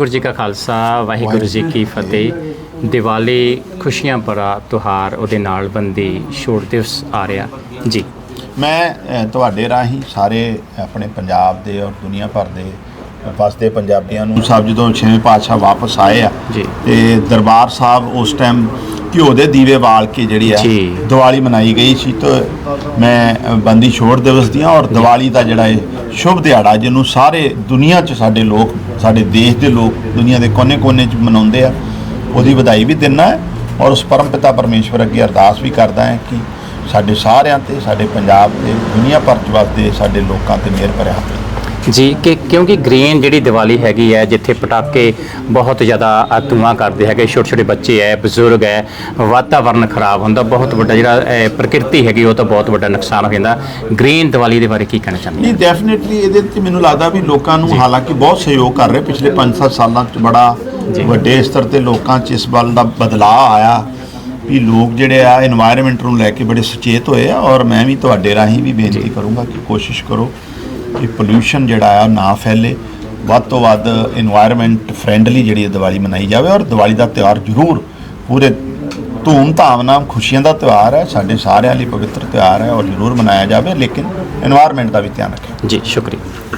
ਗੁਰੂ ਜੀ ਕਾ ਖਾਲਸਾ ਵਾਹਿਗੁਰੂ ਜੀ ਕੀ ਫਤਿਹ। ਦੀਵਾਲੀ ਖੁਸ਼ੀਆਂ ਭਰਾ ਤਿਉਹਾਰ ਉਹਦੇ ਨਾਲ ਬੰਦੀ ਛੋੜ ਦਿਵਸ ਆ ਰਿਹਾ। ਜੀ। ਮੈਂ ਅ, ਤੁਹਾਡੇ ਰਾਹੀਂ ਸਾਰੇ ਆਪਣੇ ਪੰਜਾਬ ਦੇ ਔਰ ਦੁਨੀਆ ਭਰ ਦੇ ਵਸਦੇ ਪੰਜਾਬੀਆਂ ਨੂੰ ਸਭ ਜਦੋਂ ਛੇਵੇਂ ਪਾਤਸ਼ਾਹ ਵਾਪਸ ਆਏ ਆ ਜੀ। ਤੇ ਦਰਬਾਰ ਸਾਹਿਬ ਉਸ ਟਾਈਮ ਘਿਓ ਦੇ ਦੀਵੇ ਬਾਲ ਕੇ ਜਿਹੜੀ ਆ ਜੀ। ਦੀਵਾਲੀ ਮਨਾਈ ਗਈ ਸੀ ਤਾਂ ਮੈਂ ਬੰਦੀ ਛੋੜ ਦਿਵਸ ਦੀਆਂ ਔਰ ਦੀਵਾਲੀ ਦਾ ਜਿਹੜਾ ਇਹ ਸ਼ੁਭ ਦਿਹਾੜਾ ਜਿਹਨੂੰ ਸਾਰੇ ਦੁਨੀਆ 'ਚ ਸਾਡੇ ਲੋਕ ਸਾਡੇ ਦੇਸ਼ ਦੇ ਲੋਕ ਦੁਨੀਆ ਦੇ ਕੋਨੇ-ਕੋਨੇ 'ਚ ਮਨਾਉਂਦੇ ਆ ਉਹਦੀ ਵਧਾਈ ਵੀ ਦਿੰਨਾ ਹੈ ਔਰ ਉਸ ਪਰਮ ਪਿਤਾ ਪਰਮੇਸ਼ਵਰ ਅੱਗੇ ਅਰਦਾਸ ਵੀ ਕਰਦਾ ਹੈ ਕਿ ਸਾਡੇ ਸਾਰਿਆਂ ਤੇ ਸਾਡੇ ਪੰਜਾਬ ਤੇ ਦੁਨੀਆ ਭਰ 'ਚ ਵਸਦੇ ਸਾਡੇ ਲੋਕਾਂ ਤੇ ਮਿਹਰ ਭਰਿਆ ਜੀ ਕਿ ਕਿਉਂਕਿ ਗ੍ਰੀਨ ਜਿਹੜੀ ਦੀਵਾਲੀ ਹੈਗੀ ਹੈ ਜਿੱਥੇ ਪਟਾਕੇ ਬਹੁਤ ਜ਼ਿਆਦਾ ਧੂਆਂ ਕਰਦੇ ਹੈਗੇ ਛੋਟੇ ਛੋਟੇ ਬੱਚੇ ਹੈ ਬਜ਼ੁਰਗ ਹੈ ਵਾਤਾਵਰਨ ਖਰਾਬ ਹੁੰਦਾ ਬਹੁਤ ਵੱਡਾ ਜਿਹੜਾ ਪ੍ਰਕਿਰਤੀ ਹੈਗੀ ਉਹ ਤਾਂ ਬਹੁਤ ਵੱਡਾ ਨੁਕਸਾਨ ਹੋ ਜਾਂਦਾ। ਗ੍ਰੀਨ ਦੀਵਾਲੀ ਦੇ ਬਾਰੇ ਕੀ ਕਹਿਣਾ ਚਾਹੁੰਦੇ ਜੀ ਡੈਫੀਨਿਟਲੀ ਇਹਦੇ ਤੇ ਮੈਨੂੰ ਲੱਗਦਾ ਵੀ ਲੋਕਾਂ ਨੂੰ ਹਾਲਾਂਕਿ ਬਹੁਤ ਸਹਿਯੋਗ ਕਰ ਰਹੇ ਪਿਛਲੇ 5-7 ਸਾਲਾਂ 'ਚ ਬੜਾ ਵੱਡੇ ਸਤਰ ਤੇ ਲੋਕਾਂ 'ਚ ਇਸ ਵੱਲ ਦਾ ਬਦਲਾਅ ਆਇਆ ਵੀ ਲੋਕ ਜਿਹੜੇ ਆ এনवायरमेंट ਨੂੰ ਲੈ ਕੇ ਬੜੇ ਸੁਚੇਤ ਹੋਏ ਆ ਔਰ ਮੈਂ ਵੀ ਤੁਹਾਡੇ ਰਾਹੀਂ ਵੀ ਬੇਨਤੀ ਕਰੂੰਗਾ ਕਿ ਕੋਸ਼ਿਸ਼ ਕਰੋ ਇਹ ਪੋਲੂਸ਼ਨ ਜਿਹੜਾ ਆ ਨਾ ਫੈਲੇ। ਵੱਧ ਤੋਂ ਵੱਧ এনवायरमेंट ਫਰੈਂਡਲੀ ਜਿਹੜੀ ਦੀਵਾਲੀ ਮਨਾਈ ਜਾਵੇ ਔਰ ਦੀਵਾਲੀ ਦਾ ਤਿਉਹਾਰ ਜ਼ਰੂਰ ਪੂਰੇ ਧੂਮ-ਧਾਮ ਨਾਲ ਖੁਸ਼ੀਆਂ ਦਾ ਤਿਉਹਾਰ ਹੈ। ਸਾਡੇ ਸਾਰਿਆਂ ਲਈ ਪਵਿੱਤਰ ਤਿਉਹਾਰ ਹੈ ਔਰ ਜ਼ਰੂਰ ਮਨਾਇਆ ਜਾਵੇ, ਲੇਕਿਨ এনवायरमेंट ਦਾ ਵੀ ਧਿਆਨ ਰੱਖੇ ਜੀ, ਸ਼ੁਕਰੀਆ।